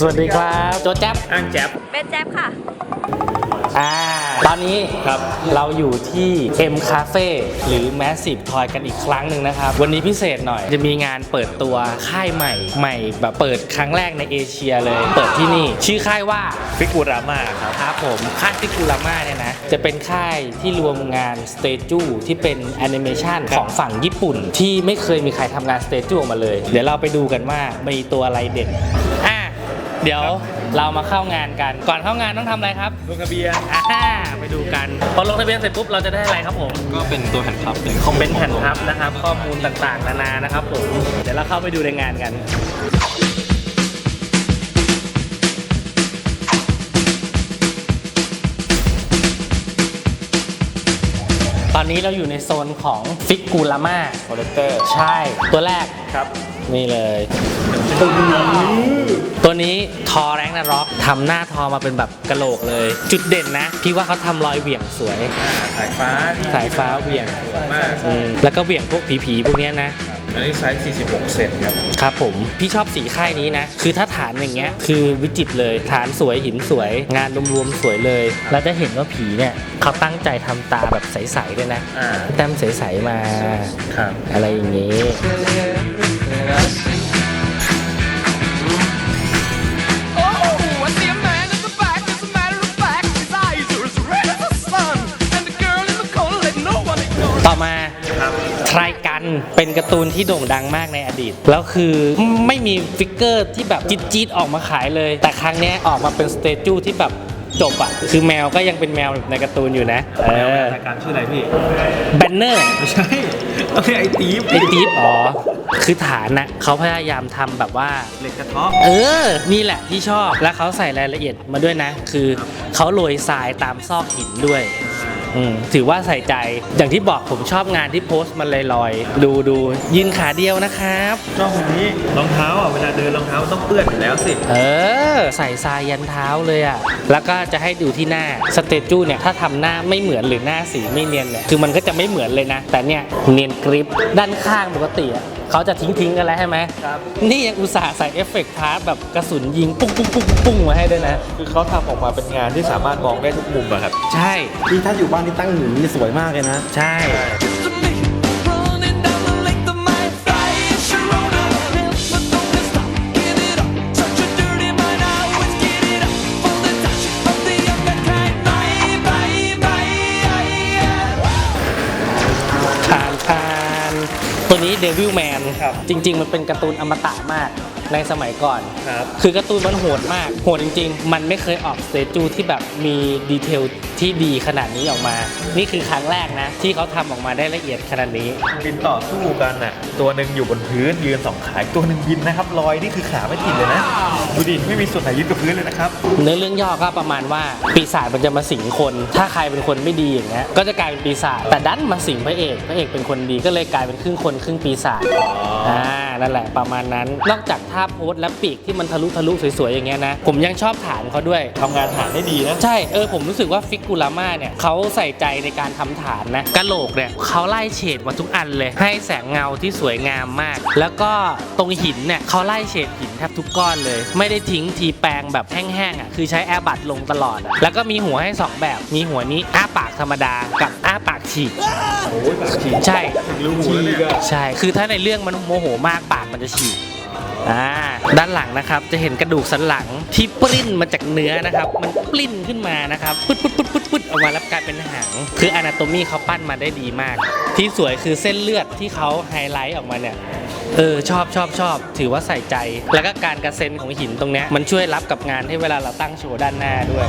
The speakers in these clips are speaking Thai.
สวัสดีครับโจแจ๊บอ้างแจ๊บเบสแจ๊บค่ะ อ่าตอนนี้ครับเราอยู่ที่ M Cafe หรือ Massive Toy กันอีกครั้งหนึ่งนะครับ วันนี้พิเศษหน่อยจะมีงานเปิดตัวค่ายใหม่ใหม่แบบเปิดครั้งแรกในเอเชียเลย เปิดที่นี่ ชื่อค่ายว่า ฟิกูรามาครับครับผมค่ายฟิกูราม่าเนี่ยนะ จะเป็นค่ายที่รวมงานสเตจูที่เป็นแอนิเมชันของฝั่งญี่ปุ่น ที่ไม่เคยมีใครทำงานสเตจูออกมาเลย เดี๋ยวเราไปดูกันว่ามีตัวอะไรเด่นอะ เดี๋ยวเรามาเข้างานกัน ก่อนเข้างานต้องทำอะไรครับลงทะเบียนอ่าไปดูกันพอลงทะเบียนเสร็จปุ๊บเราจะได้อะไรครับผม ก็เป็นตัวแผ่นพับเป็นคอมเมนต์แผ่นพับนะครับ ข้อมูลต่างๆ นานานะครับผม เดี๋ยวเราเข้าไปดูในงานกัน ตอนนี้เราอยู่ในโซนของฟิกกูลาม่าคอลเลกเตอร์ ใช่ ตัวแรกครับ นี่เลย ตัวนี้ทอแรงนาร็อกทำหน้าทอมาเป็นแบบกะโหลกเลย จุดเด่นนะ พี่ว่าเขาทำรอยเหวี่ยงสวย สายฟ้าสายฟ้าเหวี่ยงมาก อืมแล้วก็เหวี่ยงพวกผีๆพวกเนี้ยนะ อันนี้ไซส์ 46 เซนครับ ครับผม พี่ชอบสีค่ายนี้นะ คือถ้าฐานอย่างเงี้ย คือวิจิตรเลย ฐานสวยหินสวย งานรวมๆสวยเลย เราจะเห็นว่าผีเนี่ย เขาตั้งใจทำตาแบบใสๆด้วยนะ อ่า แต้มใสๆมา ครับ อะไรอย่างนี้ Oh, เป็นการ์ตูนที่โด่งดังมากในอดีต แล้วคือไม่มีฟิกเกอร์ที่แบบจี๊ดๆออกมาขายเลย แต่ครั้งเนี้ยออกมาเป็นสเตจูที่แบบจบอะคือแมวก็ยังเป็นแมวในการ์ตูนอยู่นะเออรายการชื่ออะไรพี่แบนเนอร์ไม่ใช่ต้องเรียกไอ้ตีฟไอตีฟอ๋อคือฐานนะเขาพยายามทำแบบว่าเหล็กกระเทาะเออ นี่แหละที่ชอบแล้วเขาใส่รายละเอียดมาด้วยนะ คือเขาโรยทรายตามซอกหินด้วยอืม ถือว่าใส่ใจ อย่างที่บอกผมชอบงานที่โพสต์มันลอยๆ ดูดูยืนขาเดียวนะครับชอบคนนี้รองเท้าอะเวลาเดินรองเท้าต้องเปื้อนอยู่แล้วสิ เออ ใส่ทรายยันเท้าเลยอะ่ะ แล้วก็จะให้ดูที่หน้าสเตจูเนี่ยถ้าทำหน้าไม่เหมือนหรือหน้าสีไม่เนียนเนี่ยคือมันก็จะไม่เหมือนเลยนะ แต่เนี่ยเนียนกริปด้านข้างปกติอะ เขาจะทิ้งทิ้งๆกันแล้วใช่ไหมครับนี่ยังอุตส่าห์ใส่เอฟเฟกต์พาร์ทแบบกระสุนยิงปุ้งปุ้งปุ้งปุ้งมาให้ด้วยนะ คือเขาทำออกมาเป็นงานที่สามารถมองได้ทุกมุมอะครับ ใช่นี่ถ้าอยู่บ้านนี่ตั้งหนึ่งนี่สวยมากเลยนะ ใช่ เดวิลแมนครับจริง ๆ มันเป็นการ์ตูนอมตะมาก ในสมัยก่อน ครับ คือการ์ตูนมันโหดมาก โหดจริง ๆ มันไม่เคยออกสเตจูที่แบบมีดีเทลที่ดีขนาดนี้ออกมา นี่คือครั้งแรกนะ ที่เขาทำออกมาได้ละเอียดขนาดนี้ บินต่อสู้กันน่ะ ตัวหนึ่งอยู่บนพื้นยืนสองขาอีกตัวหนึ่งบินนะครับลอยนี่คือขาไม่ติดเลยนะดูดิไม่มีส่วนไหนยึดกับพื้นเลยนะครับเนื้อเรื่องย่อก็ประมาณว่าปีศาจมันจะมาสิงคน ถ้าใครเป็นคนไม่ดีอย่างเงี้ย ก็จะกลายเป็นปีศาจ แต่ดันมาสิงพระเอก พระเอกเป็นคนดีก็เลยกลายเป็นครึ่งคนครึ่งปีศาจอ่า นั่นแหละประมาณนั้น นอกจากท่าโพสและปีกที่มันทะลุทะลุสวยๆอย่างเงี้ยนะ ผมยังชอบฐานเขาด้วย ทำงานฐานได้ดีนะ ใช่ เออผมรู้สึกว่าฟิกกูราม่าเนี่ยเขาใส่ใจในการทำฐานนะกะโหลกเนี่ยเขาไล่เฉดมาทุกอันเลย ให้แสงเงาที่สวยงามมาก แล้วก็ตรงหินเนี่ยเขาไล่เฉดหินแทบทุกก้อนเลย ไม่ได้ทิ้งทีแปลงแบบแห้งๆอะคือใช้แอร์บัตลงตลอดอะแล้วก็มีหัวให้สองแบบมีหัวนี้อ้าปากธรรมดากับอ้าปากฉีกโอ้ยปากฉีกใช่รู้หูแล้วเนี่ย ใช่ คือถ้าในเรื่องมันโมโหมากปากมันจะฉีกอ่าด้านหลังนะครับจะเห็นกระดูกสันหลังที่ปริ้นมาจากเนื้อนะครับ มันปลิ้นขึ้นมานะครับปึ๊ดปึ๊ดปึ๊ดปึ๊ดปึ๊ดออกมาแล้วกลายเป็นหางคืออนาโตมีเขาปั้นมาได้ดีมาก ที่สวยคือเส้นเลือดที่เขาไฮไลท์ออกมาเนี่ยเออชอบชอบชอบ ถือว่าใส่ใจ แล้วก็การกระเซ็นของหินตรงเนี้ยมันช่วยรับกับงานให้เวลาเราตั้งโชว์ด้านหน้าด้วย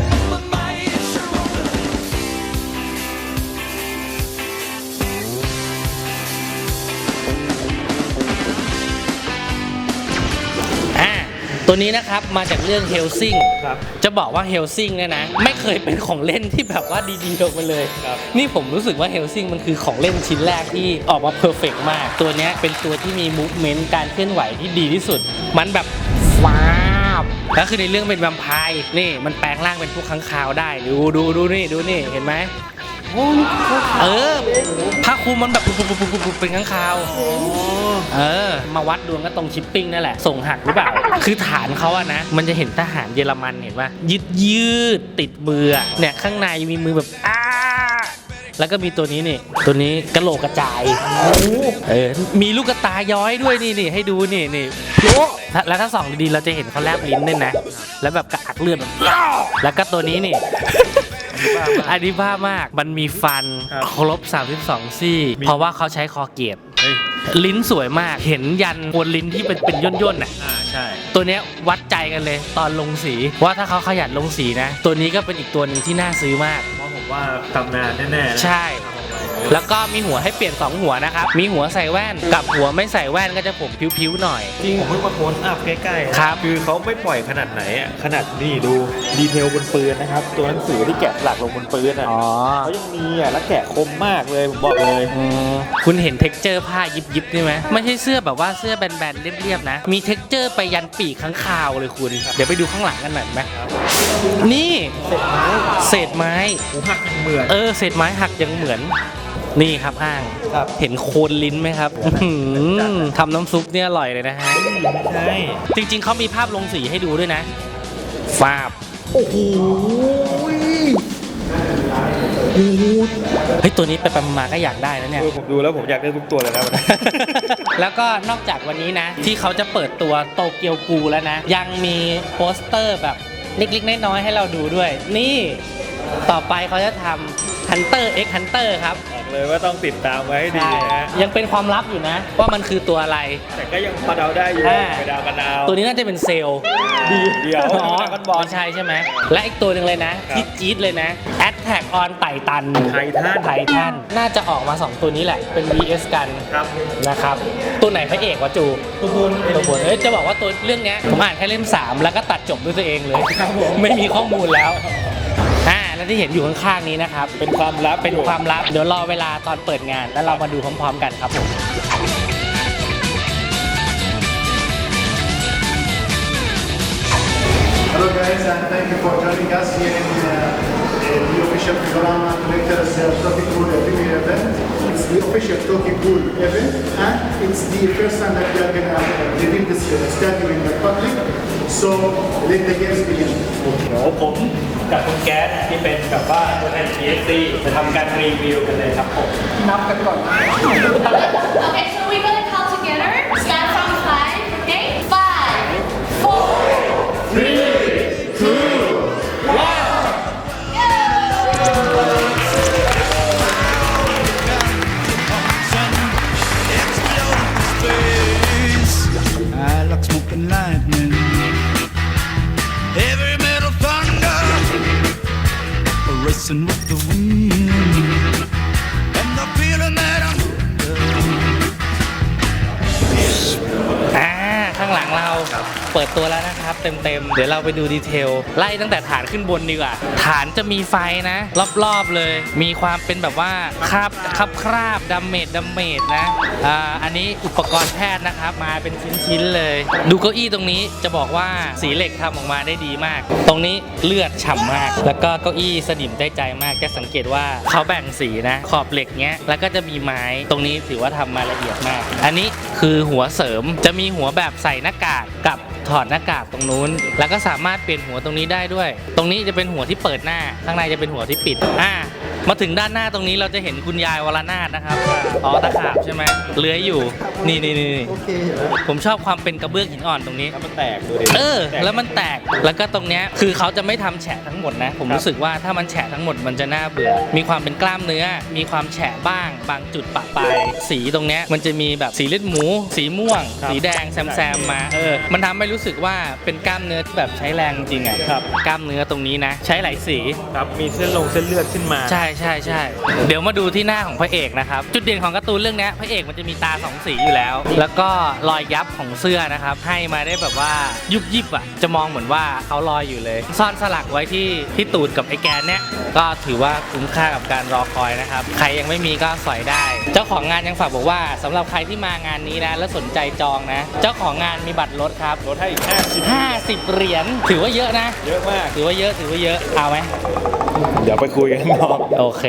ตัวนี้นะครับมาจากเรื่องเฮลซิงครับ จะบอกว่าเฮลซิงเนี่ยนะ ไม่เคยเป็นของเล่นที่แบบว่าดีๆออกมาเลย ครับ นี่ผมรู้สึกว่าเฮลซิงมันคือของเล่นชิ้นแรกที่ออกมาเพอร์เฟกมาก ตัวเนี้ยเป็นตัวที่มีมูฟเมนต์การเคลื่อนไหวที่ดีที่สุด มันแบบฟ้าบแล้วคือในเรื่องเป็นแวมไพร์นี่มันแปลงร่างเป็นพวกค้างคาวได้ ดูดูดูนี่ดูนี่เห็นไหม เออผ้าคลุมภูมิมันแบบปุ๊บปุ๊บปุ๊บปุ๊บปุ๊บเป็นข้างคาวเออ มาวัดดวงก็ตรงชิปปิ้งนั่นแหละ ส่งหักหรือเปล่า คือฐานเขาอะนะ มันจะเห็นทหารเยอรมันเห็นว่ายืดยืดติดมืออะเนี่ยข้างในมีมือแบบอ้าแล้วก็มีตัวนี้นี่ ตัวนี้กะโหลกกระจายเออ มีลูกกระตาย้อยด้วยนี่นี่ให้ดูนี่นี่โอ้แล้วถ้าส่องดีๆเราจะเห็นเขาแลบลิ้นด้วยนะ แล้วแบบกระอักเลือดแบบแล้วก็ตัวนี้นี่ อันนี้บ้ามาก มันมีฟันครับครบ 32 ซี่เพราะว่าเขาใช้คอเกียบเฮ้ยลิ้นสวยมาก เห็นยันบนลิ้นที่เป็นเป็นย่นย่นๆน่ะ อ่าใช่ ตัวเนี้ยวัดใจกันเลยตอนลงสีว่าถ้าเขาขยันลงสีนะ ตัวนี้ก็เป็นอีกตัวหนึ่งที่น่าซื้อมาก เพราะผมว่าตำนานแน่ๆนะใช่ แล้วก็มีหัวให้เปลี่ยน 2 หัวนะครับ มีหัวใส่แว่นกับหัวไม่ใส่แว่นก็จะผมพิ้วๆหน่อย จริงผมเพิ่งมาโค้นอัพใกล้ๆครับคือเขาไม่ปล่อยขนาดไหนอะขนาดนี่ดูดีเทลบนปืนนะครับ ตัวหนังสือที่แกะสลักลงบนปืนอะอ๋อเขายังมีอะแล้วแกะคมมากเลยผมบอกเลยอืมคุณเห็นเท็กเจอร์ผ้ายิบยิบๆนี่ไหมไม่ใช่เสื้อแบบว่าเสื้อแบนๆเรียบๆนะ มีเท็กเจอร์ไปยันปีกข้างคาวเลยคุณ เดี๋ยวไปดูข้างหลังกันหน่อยไหมนี่เศษไม้หูหักยังเหมือนเออเศษไม้หักยังเหมือน นี่ครับอ้างครับ เห็นโคนลิ้นไหมครับอื้อหือทำน้ำซุปเนี่ยอร่อยเลยนะฮะ ใช่จริงๆ เขามีภาพลงสีให้ดูด้วยนะฟาบ โอ้โหเฮ้ย ตัวนี้ไปไปมาๆก็อยากได้นะเนี่ยเออผมดูแล้วผมอยากได้ทุกตัวเลยนะวันนี้ แล้วก็นอกจากวันนี้นะ ที่เขาจะเปิดตัวโตเกียวกูแล้วนะ ยังมีโปสเตอร์แบบเล็กๆน้อยๆให้เราดูด้วย นี่ ต่อไปเขาจะทำ Hunter x Hunter ครับบอกเลยว่าต้องติดตามไว้ให้ดีใช่นะฮะยังเป็นความลับอยู่นะ ว่ามันคือตัวอะไร แต่ก็ยังพอเดาได้อยู่อ่า ไปเดากันเอาตัวนี้น่าจะเป็นเซลล์ดีเดียวอ๋อกันบอล ไม่ใช่ใช่ไหม และอีกตัวหนึ่งเลยนะ ครับที่จี๊ดเลยนะ Attack on Titan ไททันไททันน่าจะออกมา 2 ตัวนี้แหละ เป็น VS กันครับนะครับ ตัวไหนพระเอกวะจู ตัวบนตัวบนเอ้ยจะบอกว่าตัวเรื่องเนี้ยผมอ่านแค่เล่ม 3 แล้วก็ตัดจบด้วยตัวเองเลย ครับผม ไม่มีข้อมูลแล้ว อ่าและที่เห็นอยู่ข้างๆนี้นะครับ เป็นความลับเป็นความลับ เดี๋ยวรอเวลาตอนเปิดงาน แล้วเรามาดูพร้อมๆกันครับผม Hello guys, and thank you for joining us here in uh, the official Panorama Collectors uh, Tokyo Pool Premier event. It's the official Tokyo Pool event, and it's the first time that we are gonna uh, reveal this uh, statue in the public. So let the games begin. เดี๋ยวผมกับคุณแก๊สที่เป็นแบบว่าตัวแทน PSC จะทำการรีวิวกันเลยครับผม Okay, so we're gonna count racing with the wind, ปิดตัวแล้วนะครับ เต็มๆ เดี๋ยวเราไปดูดีเทล ไล่ตั้งแต่ฐานขึ้นบนดีกว่า ฐานจะมีไฟนะ รอบๆเลย มีความเป็นแบบว่าคราบคราบคราบดัมเมดดัมเมดนะอ่าอันนี้อุปกรณ์แพทย์นะครับ มาเป็นชิ้นๆเลย ดูเก้าอี้ตรงนี้จะบอกว่าสีเหล็กทำออกมาได้ดีมาก ตรงนี้เลือดฉ่ำมาก แล้วก็เก้าอี้สนิมได้ใจมาก จะสังเกตว่าเขาแบ่งสีนะ ขอบเหล็กเนี้ย แล้วก็จะมีไม้ ตรงนี้ถือว่าทำมาละเอียดมาก อันนี้คือหัวเสริม จะมีหัวแบบใส่หน้ากากกับ ถอดหน้ากากตรงนู้น แล้วก็สามารถเปลี่ยนหัวตรงนี้ได้ด้วย ตรงนี้จะเป็นหัวที่เปิดหน้า ข้างในจะเป็นหัวที่ปิด อ่า มาถึงด้านหน้าตรงนี้เราจะเห็นคุณยายวรนาถนะครับ อ๋อตะขาบใช่ไหมเลื้อยอยู่ นี่นี่นี่นี่โอเคเห็นแล้วผมชอบความเป็นกระเบื้องหินอ่อนตรงนี้ แล้วมันแตกดูดิเออ แล้วมันแตก แล้วก็ตรงเนี้ยคือเขาจะไม่ทำแฉะทั้งหมดนะ ผมรู้สึกว่าถ้ามันแฉะทั้งหมดมันจะน่าเบื่อ มีความเป็นกล้ามเนื้อ มีความแฉะบ้าง บางจุดปะปลายสีตรงเนี้ยมันจะมีแบบสีเลือดหมู สีม่วง ครับสีแดงแซมๆมาเออมันทำให้รู้สึกว่าเป็นกล้ามเนื้อที่แบบใช้แรงจริงอะครับ กล้ามเนื้อตรงนี้นะ ใช้หลายสี ครับมีเส้นลงเส้นเลือดขึ้นมา ใช่ใช่ใช่เดี๋ยวมาดูที่หน้าของพระเอกนะครับ จุดเด่นของการ์ตูนเรื่องเนี้ยพระเอกมันจะมีตาสองสีอยู่แล้ว แล้วก็รอยยับของเสื้อนะครับ ให้มาได้แบบว่ายุบยิบอะจะมองเหมือนว่าเขาลอยอยู่เลย ซ่อนสลักไว้ที่ที่ตูดกับไอ้แกนเนี้ยก็ถือว่าคุ้มค่ากับการรอคอยนะครับ ใครยังไม่มีก็สอยได้ เจ้าของงานยังฝากบอกว่าสำหรับใครที่มางานนี้นะ แล้วสนใจจองนะ เจ้าของงานมีบัตรลดครับลดให้อีก50 50เหรียญถือว่าเยอะนะ เยอะมาก ถือว่าเยอะถือว่าเยอะเอาไหม เดี๋ยวไปคุยกันข้างนอก โอเค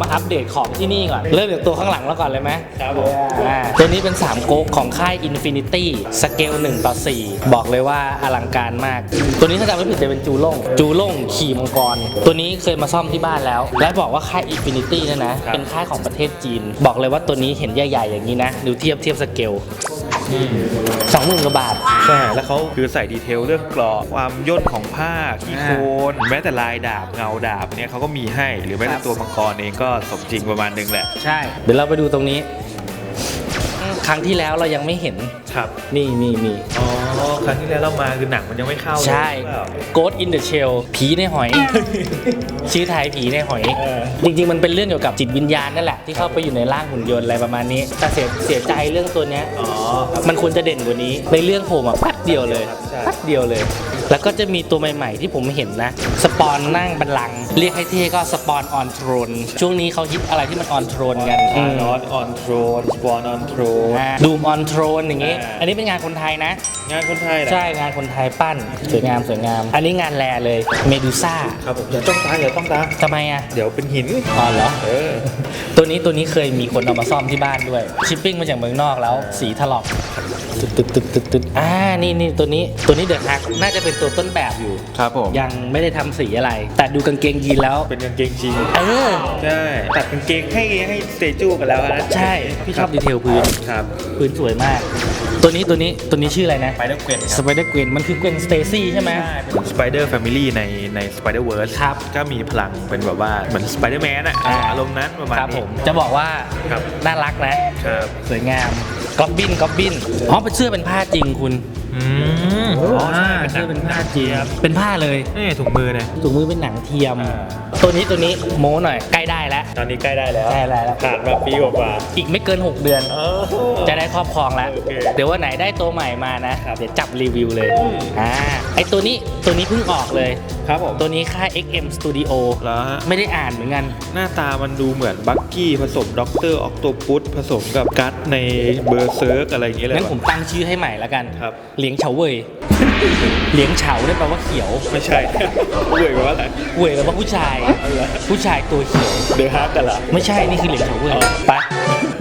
มาอัปเดตของที่นี่ก่อน เริ่มจากตัวข้างหลังแล้วก่อนเลยไหมครับผมอ่าตัวนี้เป็น 3 โก๊กของค่าย Infinity สเกล1ต่อ 4 บอกเลยว่าอลังการมาก ตัวนี้ถ้าจำไม่ผิดจะเป็นจูล่ง จูล่งขี่มังกร ตัวนี้เคยมาซ่อมที่บ้านแล้ว และบอกว่าค่าย Infinity เนี่ยนะ เป็นค่ายของประเทศจีน บอกเลยว่าตัวนี้เห็นใหญ่ๆอย่างนี้นะดูเทียบเทียบสเกล สองหมื่นกว่าบาท ใช่ แล้วเขาคือใส่ดีเทลเรื่องกรอบความย่นของผ้าขี้โคลนแม้แต่ลายดาบเงาดาบเนี่ยเขาก็มีให้ หรือแม้แต่ตัวมังกรเองก็สมจริงประมาณนึงแหละ ใช่ เดี๋ยวเราไปดูตรงนี้ค รั้งที่แล้วเรายังไม่เห็น ครับนี่นี่นี่อ๋อครั้งที่แล้วเรามาคือหนังมันยังไม่เข้าเลยใช่ หรือเปล่า Ghost in the Shell ผีในหอย ชื่อไทยผีในหอย เออ จริงๆ มันเป็นเรื่องเกี่ยวกับจิตวิญญาณนั่นแหละ ที่เข้าไปอยู่ในร่างหุ่นยนต์อะไรประมาณนี้ แต่เสียเสียใจเรื่องตัวเนี้ย อ๋อครับมันควรจะเด่นกว่านี้ ในเรื่องผมอะแป๊บเดียวเลยใช่ แป๊บเดียวเลย แล้วก็จะมีตัวใหม่ๆ ที่ผมเห็นนะ สปอนนั่งบันลังก์เรียกให้เท่ก็สปอนออนโทรน ช่วงนี้เขาฮิตอะไรที่มันออนโทรนกันอานอตออนโทรนสปอนออนโทรนดูมออนโทรนอย่างงี้อ่าอันนี้เป็นงานคนไทยนะ งานคนไทยเหรอใช่งานคนไทยปั้นสวยงามสวยงาม อันนี้งานแลเลยเมดูซ่าครับผมอย่าต้องตาอย่าต้องตาทำไมอะเดี๋ยวเป็นหินอ๋อเหรอเออตัวนี้ตัวนี้เคยมีคนเอามาซ่อมที่บ้านด้วย ชิปปิ้งมาจากเมืองนอกแล้ว สีถลอกตึดตึดตึดตึดตึดอ่านี่นี่ตัวนี้ตัวนี้เดอะฮักน่าจะเป็นตัวต้นแบบอยู่ ครับผม ยังไม่ได้ทำสีอะไร แต่ดูกางเกงยีนแล้ว เป็นกางเกงจริงเออ ใช่ตัดกางเกงให้ให้สเตจูกันแล้วนะใช่ พี่ชอบดีเทลพื้น ครับพื้นสวยมาก ตัวนี้ตัวนี้ตัวนี้ชื่ออะไรนะ ไปเดอร์เกวนสไปเดอร์เกวนมันคือเกวนสเตซี่ใช่ไหมเป็นสไปเดอร์แฟมิลี่ในในสไปเดอร์เวิร์สครับ ก็มีพลังเป็นแบบว่าเหมือนสไปเดอร์แมนอะอ่าอารมณ์นั้นประมาณครับนี้ผมจะบอกว่า ครับ น่ารักนะ ครับ สวยงามก๊อบบินก๊อบบินอ๋อเป็นเสื้อเป็นผ้าจริงคุณ อืมอ่าเสื้อเป็นผ้าจริงเป็นผ้าเลยนี่ถุงมือเนี่ย ถุงมือเป็นหนังเทียม อ่า ตัวนี้ตัวนี้โม้หน่อยใกล้ได้แล้ว ตอนนี้ใกล้ได้แล้วใกล้ได้แล้ว ผ่านมาปีกว่าอีกไม่เกิน 6 เดือน ๆเออ จะได้ครอบครองแล้ว โอเคเดี๋ยววันไหนได้ตัวใหม่มานะ ครับเดี๋ยวจับรีวิวเลยอืม อ่าไอตัวนี้ตัวนี้เพิ่งออกเลย ครับผมตัวนี้ค่าย XM Studio แล้วฮะไม่ได้อ่านเหมือนกัน หน้าตามันดูเหมือนบักกี้ผสมด็อกเตอร์ออกโตปุสผสมกับกัตในเบอร์เซิร์กอะไรอย่างเงี้ยเลยงั้นว่ะผมตั้งชื่อให้ใหม่แล้วกัน ครับเหลียงเฉาเว่ยเหลียงเฉาได้แปลว่าเขียวไม่ใช่เบื่อว่าอะไรเว่ยแปลว่าผู้ชาย ผู้ชายตัวเขียวเดอะฮาร์ดกันเหรอไม่ใช่นี่คือเหลียงเฉาเว่ยอ๋อไป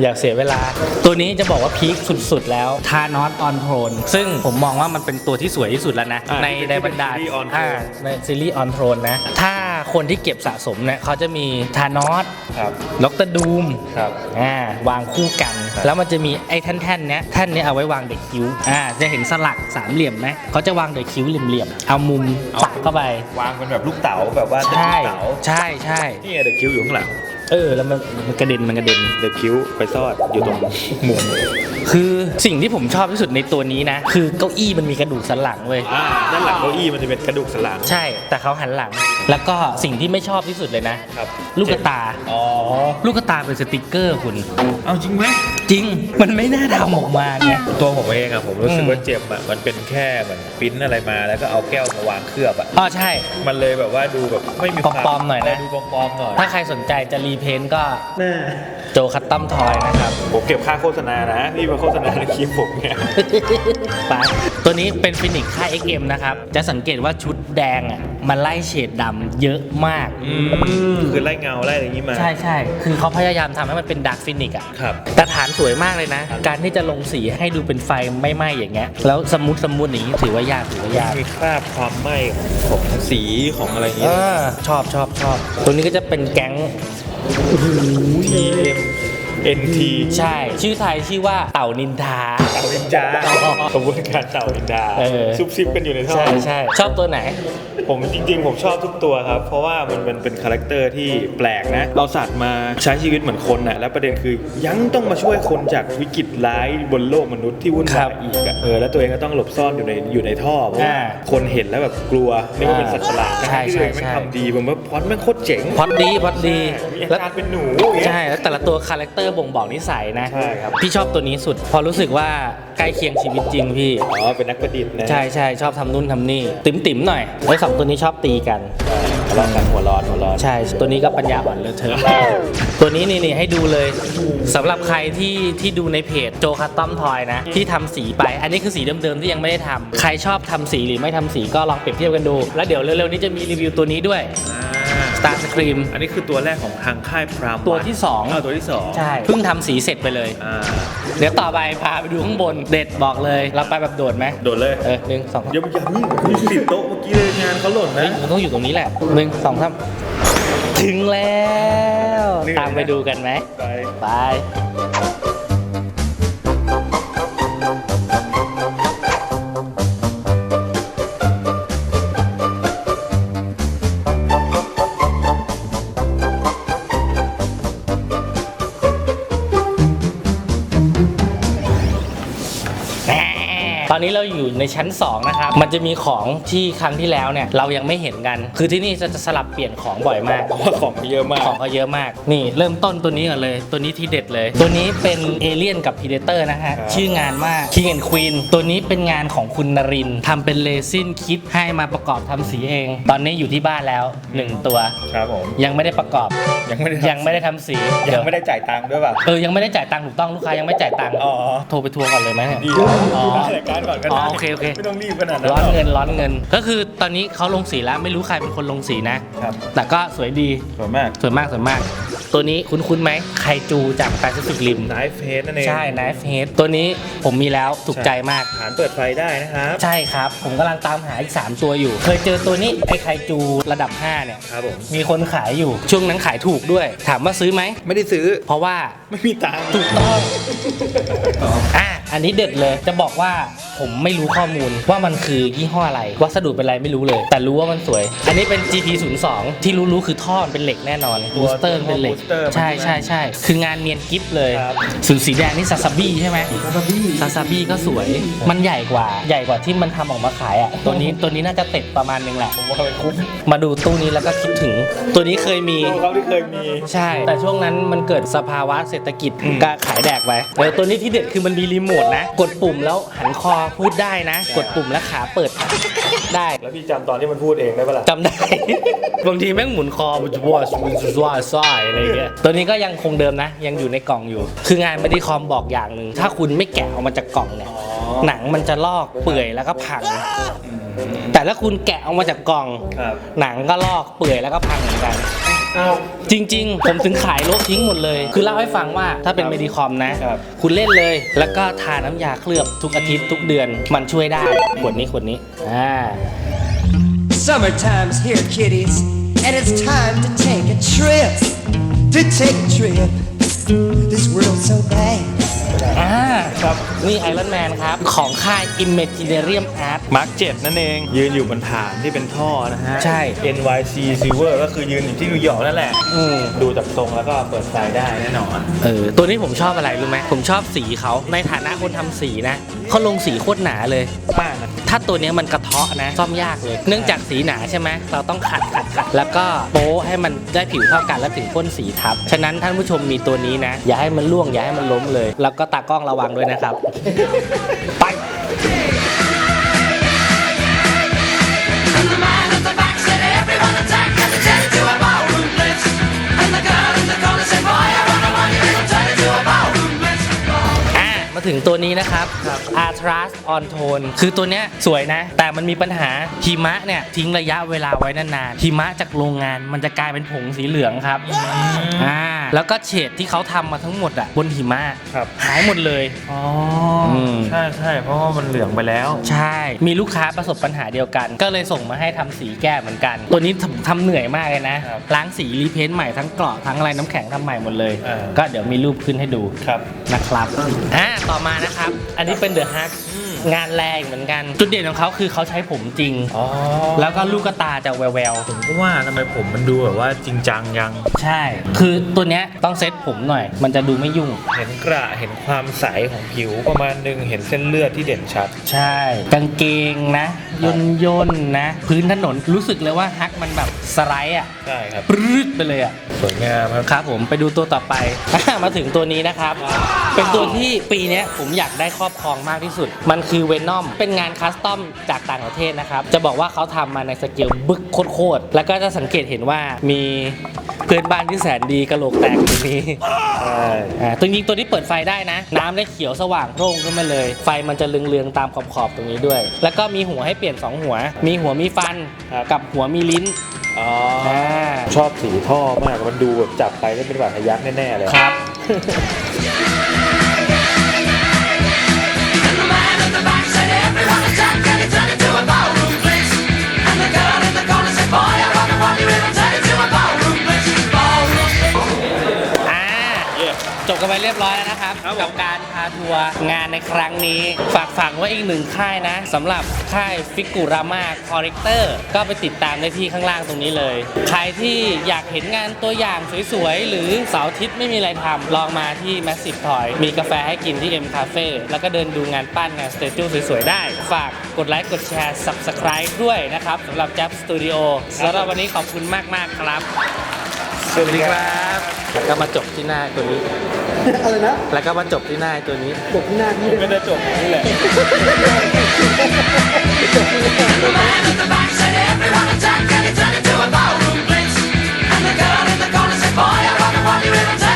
อยากเสียเวลา ตัวนี้จะบอกว่าพีคสุดๆ แล้วทานอสออนโทนซึ่งผมมองว่ามันเป็นตัวที่สวยที่สุดแล้วนะอ่าในในบรรดาซีรีส์ On อ่า Throne ในซีรีส์ออนโทนนะ ถ้าคนที่เก็บสะสมเนี่ยเขาจะมีทานอสครับล็อกเตอร์ดูมครับอ่าวางคู่กันครับ แล้วมันจะมีไอ้แท่นๆเนี้ยแท่นเนี้ยเอาไว้วางเด็กคิ้วอ่าจะเห็นสลักสามเหลี่ยมไหมเขาจะวางเด็กคิ้วเหลี่ยมๆเอามุมปักเข้าไป วางเป็นแบบลูกเต๋าแบบว่าใช่ลูกเต๋าใช่ใช่นี่ไงเดอะคิวอยู่ข้างหลังเออแล้วมันมันกระเด็นมันกระเด็น เดอะคิวไปซ่อนอยู่ตรงมุมคือสิ่งที่ผมชอบที่สุดในตัวนี้นะ คือเก้าอี้มันมีกระดูกสันหลังเว้ยอ่าด้านหลังเก้าอี้มันจะเป็นกระดูกสันหลัง ใช่ แต่เขาหันหลัง แล้วก็สิ่งที่ไม่ชอบที่สุดเลยนะ ครับลูกกระตา อ๋อ ลูกกระตาเป็นสติกเกอร์คุณ เอาจริงไหมจริง มันไม่น่าทำออกมาไงตัวผมเองอะผมรู้สึกอืมว่าเจมอะมันเป็นแค่เหมือนปริ้นอะไรมาแล้วก็เอาแก้วมาวางเคลือบอะอ๋อใช่ มันเลยแบบว่าดูแบบไม่มีความปลอมๆหน่อยนะเดูปลอมๆหน่อย ถ้าใครสนใจจะรีเพนต์ก็โจคัตตัมทอยนะครับ ผมเก็บค่าโฆษณานะ นี่มาโฆษณาในคลิปผมเนี่ย ไป ตัวนี้เป็นฟินิกค่าย XM นะครับ จะสังเกตว่าชุดแดงอะมันไล่เฉดดำเยอะมาก อืมคือไล่เงาไล่อะไรอย่างนี้มา ใช่ใช่คือเขาพยายามทำให้มันเป็นดาร์กฟินิกอะ ครับ แต่ฐานสวยมากเลยนะ การที่จะลงสีให้ดูเป็นไฟไม่ไหม้อย่างเงี้ย แล้วสมูทสมูทอย่างนี้ถือว่ายากถือว่ายาก มีคราบความไหม้ของสีของอะไรอย่างเงี้ยอ่าชอบชอบชอบ ตัวนี้ก็จะเป็นแก๊ง TM NT ใช่ ชื่อไทยชื่อว่าเต่านินทา เต่านินจาขบวนการเต่านินจาเออ ซุบซิบกันอยู่ในท่อ ใช่ใช่ชอบตัวไหน ผมจริงๆ ผมชอบทุกตัวครับ เพราะว่ามันเป็นเป็นคาแรคเตอร์ที่แปลกนะ เราสัตว์มาใช้ชีวิตเหมือนคนนะแล้วประเด็นคือยังต้องมาช่วยคนจากวิกฤตร้ายบนโลกมนุษย์ที่วุ่นครัวาบยอีกอะเออแล้วตัวเองก็ต้องหลบซ่อนอยู่ในอยู่ในท่อเพราะว่าอ่าคนเห็นแล้วแบบกลัวนึกว่าเป็นสัตว์ประหลาดใช่ทั้งที่ตัวเองใช่ ไม่ใช่ทำดีผมว่าพล็อดแม่งโคตรเจ๋งพอดดีพอดดี มีอาแล้วการเป็นหนูอย่างเงี้ย ใช่ แล้วแต่ละตัวคาแรคเตอร์ร์บ่งบอกนิสัยนะ ใช่ครับ พี่ชอบตัวนี้สุด พอรู้สึกว่าใกล้เคียงชีวิตจริงพี่ อ๋อ เป็นนักประดิษฐ์นะใช่ใช่ชอบทำนู่นทำนี่ ติ๋มติ๋มๆหน่อยไอ้สองตัวนี้ชอบตีกัน ทะเลาะกันหัวร้อนหัวร้อน ใช่ ตัวนี้ก็ปัญญาอ่อนเลยเธอะตัวนี้นี่นี่ให้ดูเลยสำหรับใครที่ที่ดูในเพจโจคัตตอมทอยนะ ที่ทำสีไป อันนี้คือสีเดิมๆที่ยังไม่ได้ทำใครชอบทำสีหรือไม่ทำสีก็ลองเปรียบเทียบกันดู แล้วเดี๋ยวเร็วๆนี้จะมีรีวิวตัวนี้ด้วย Star Scream อันนี้คือตัวแรกของทางค่ายพรามตัวที่สองอ่าตัวที่สองใช่เพิ่งทำสีเสร็จไปเลย อ่าเดี๋ยวต่อไปพาไปดูข้างบนเด็ดบอกเลย เราไปแบบโดดไหมโดดเลยเออหนึ่งสองเดี๋ยวอย่านี่คุณติดโต๊ะเมื่อกี้เลยงานเขาหล่นเฮ้นะยมันต้องอยู่ตรงนี้แหละหนึ่งสองสามถึงแล้วเหนื่อยนะตามไปดูกันไหมไป ไป อนนี้เราอยู่ในชั้น 2 นะครับ มันจะมีของที่ครั้งที่แล้วเนี่ยเรายังไม่เห็นกัน คือที่นี่จะสลับเปลี่ยนของบ่อยมาก เพราะว่าของเยอะมาก ของเขาเยอะมาก นี่เริ่มต้นตัวนี้ก่อนเลย ตัวนี้ที่เด็ดเลย ตัวนี้เป็นเอเลี่ยนกับพีเดเตอร์นะฮะครับชื่องานว่า King and Queen ตัวนี้เป็นงานของคุณนรินทร์ทำเป็นเลซินคิดให้มาประกอบทำสีเอง ตอนนี้อยู่ที่บ้านแล้ว1ตัว ครับผม ยังไม่ได้ประกอบ ยังไม่ได้ยังไม่ได้ทำสียัเดี๋ยวงไม่ได้จ่ายตังค์ด้วยป่ะ เออ ยังไม่ได้จ่ายตังค์ถูกต้องลูกค้ายังไม่จ่ายตังค์ อ๋อ โทรไปทวงก่อนเลยไหมเนี่ย ดีอ๋อรายการก่อนก็อ๋ได้อโอเคโอเค ไม่ต้องรีบขนาดนั้นร้อนหรกเงินร้อนเงิน ก็คือตอนนี้เขาลงสีแล้วไม่รู้ใครเป็นคนลงสีนะ ครับแต่ก็สวยดี สวยมากสวยมากสวยมาก ตัวนี้คุ้นๆไหมไคจูจากแปซิฟิกริมไนฟ์เฟสนั่นเองใช่ Knife Head ตัวนี้ผมมีแล้วถูกใจมาก ฐานเปิดไฟได้นะครับ ใช่ครับ ผมกำลังตามหาอีก 3 ตัวอยู่ เคยเจอตัวนี้ไอไคจูระดับ 5 เนี่ย ครับผม มีคนขายอยู่ช่วงนั้นขายถูกด้วย ถามว่าซื้อไหม ไม่ได้ซื้อ เพราะว่าไม่มีตังค์ถูกต้องอะ อันนี้เด็ดเลย จะบอกว่าผมไม่รู้ข้อมูลว่ามันคือยี่ห้ออะไร วัสดุเป็นอะไรไม่รู้เลย แต่รู้ว่ามันสวย อันนี้เป็น GP 0 2ที่รู้ๆคือท่อมันเป็นเหล็กแน่นอนบูสเตอร์เป็นเหล็ก booster ใช่ใช่ใช่คืองานเนียนกิฟเลยครับส่วนสีแดงนี่ซาซาบี้ใช่ไหม ซาซาบี้ซาซาบี้ก็สวย มันใหญ่กว่า ใหญ่กว่าที่มันทำออกมาขายอะ ตัวนี้ตัวนี้น่าจะเต็ดประมาณนึงแหละ ผมว่าไปคุ้มมาดูตู้นี้แล้วก็คิดถึง ตัวนี้เคยมีดูเขาที่เคยมี ใช่ แต่ช่วงนั้นมันเกิดสภาวะเศรษฐกิจก็ขายแดกไปเออตัวนี้ที่เด็ดคือมันมีรีโมทนะ กดปุ่มแล้วหันคอพูดได้นะ กดปุ่มแล้วขาเปิดได้ แล้วพี่จำตอนที่มันพูดเองได้ปะล่ะจำได้ บางทีแม่งหมุนคอมันจะว่าว่าซ้ายอะไรเงี้ย ตัวนี้ก็ยังคงเดิมนะ ยังอยู่ในกล่องอยู่ คืองานไม่ได้คอมบอกอย่างหนึ่ง ถ้าคุณไม่แกะออกมาจากกล่องเนี่ย หนังมันจะลอกเปื่อยแล้วก็พัง แต่ถ้าคุณแกะออกมาจากกล่องครับหนังก็ลอกเปื่อยแล้วก็พังเหมือนกัน จริง ๆ ผมถึงขายโลกทิ้งหมดเลย คือเล่าให้ฟังว่าถ้าเป็นเมดิคอมนะ ครับ คุณเล่นเลย แล้วก็ทาน้ำยาเคลือบทุกอาทิตย์ทุกเดือน มันช่วยได้ ขวดนี้ขวดนี้ อ่า Summertime's here, kiddies, and it's time to take a trip. To take a trip. This world's so bad. อ่าครับนี่ไอรอนแมนครับ ของค่าย Imaginarium Art มาร์กเจ็ดนั่นเอง ยืนอยู่บนฐานที่เป็นท่อนะฮะ ใช่ NYC Silver ก็คือยืนอยู่ที่นิวยอร์กนั่นแหละ อืม ดูจากทรงแล้วก็เปิดไฟได้แน่นอน เออ ตัวนี้ผมชอบอะไรรู้ไหมผมชอบสีเขาในฐานะคนทำสีนะ เขาลงสีโคตรหนาเลย มากนะถ้าตัวเนี้ยมันกระเทาะนะซ่อมยากเลย เนื่องจากสีหนาใช่ไหมเราต้องขัดขัดขัดแล้วก็โป๊ให้มันได้ผิวเท่ากันแล้วถึงพ่นสีทับ ฉะนั้นท่านผู้ชมมีตัวนี้นะ อย่าให้มันล่วงอย่าให้มันล้มเลย แล้วก็ตากล้องระวังด้วยนะครับ ไป ถึงตัวนี้นะครับ Atlas on Tone คือตัวเนี้ยสวยนะ แต่มันมีปัญหาหิมะเนี่ยทิ้งระยะเวลาไว้นานๆหิมะจากโรงงานมันจะกลายเป็นผงสีเหลืองครับอ่าแล้วก็เฉดที่เขาทำมาทั้งหมดอะบนหิมะครับ หายหมดเลย อ๋อม ใช่ใช่เพราะว่ามันเหลืองไปแล้ว ใช่ มีลูกค้าประสบปัญหาเดียวกัน ก็เลยส่งมาให้ทำสีแก้เหมือนกัน ตัวนี้ทำทำเหนื่อยมากเลยนะ ครับล้างสีรีเพนต์ใหม่ทั้งเกราะทั้งอะไรน้ำแข็งทำใหม่หมดเลย เออ ก็เดี๋ยวมีรูปขึ้นให้ดูครับนะครับ อ่า ต่อมานะครับ อันนี้เป็นเดอะฮักงานแรงเหมือนกัน จุดเด่นของเขาคือเขาใช้ผมจริง อ๋อแล้วก็ลูกตาจะแววผมก็ว่าทำไมผมมันดูแบบว่าจริงจังยัง ๆ ใช่ คือตัวเนี้ยต้องเซ็ตผมหน่อย มันจะดูไม่ยุ่ง เห็นกระเห็นความใสของผิวประมาณหนึงเห็นเส้นเลือดที่เด่นชัด ใช่ กางเกงนะย่นย่นๆนะ พื้นถนนรู้สึกเลยว่าฮักมันแบบสไลด์อะใช่ครับ ปรื๊ดไปเลยอะสวยงามครับ ครับผมไปดูตัวต่อไป มาถึงตัวนี้นะครับ เป็นตัวที่ปีเนี้ยผมอยากได้ครอบครองมากที่สุด มันคือเวนอมเป็นงานคัสตอมจากต่างประเทศนะครับ จะบอกว่าเขาทำมาในสเกลบึกโคตรๆแล้วก็จะสังเกตเห็นว่ามีเพื่อนบ้านที่แสนดีกระโหลกแตกตรงนี้ใช่อ่าตัวจริงตัวนี้เปิดไฟได้นะ น้ำได้เขียวสว่างโพร่งขึ้นมาเลย ไฟมันจะเรืองๆตามขอบๆตรงนี้ด้วย แล้วก็มีหัวให้เปลี่ยน 2 หัว มีหัวมีฟันกับหัวมีลิ้นอ๋ออ่าชอบสีท่อมากมันดูแบบจับไปแล้วเป็นบาดทะยักแน่ๆเลยครับ กันไปเรียบร้อยแล้วนะครับกับการพาทัวร์งานในครั้งนี้ ฝากฝังไว้อีกหนึ่งค่ายนะสำหรับค่ายฟิกูรามาคอร์เรคเตอร์ก็ไปติดตามได้ที่ข้างล่างตรงนี้เลย ใครที่อยากเห็นงานตัวอย่างสวยๆ หรือเสาร์อาทิตย์ไม่มีอะไรทำลองมาที่ Massive Toy มีกาแฟให้กินที่ M Cafe แล้วก็เดินดูงานปั้นงานสเตจูสวยๆ ได้ ฝากกดไลค์กดแชร์ Subscribe ด้วยนะครับสำหรับ Jab Studio สำหรับวันนี้ขอบคุณมากๆครับ สวัสดีครับ แล้วก็มาจบที่หน้าตัวนี้ อะไรนะแล้วก็มาจบที่หน้าตัวนี้ จบที่หน้าที่ไม่ได้จบนี่แหละ Boy, I wanna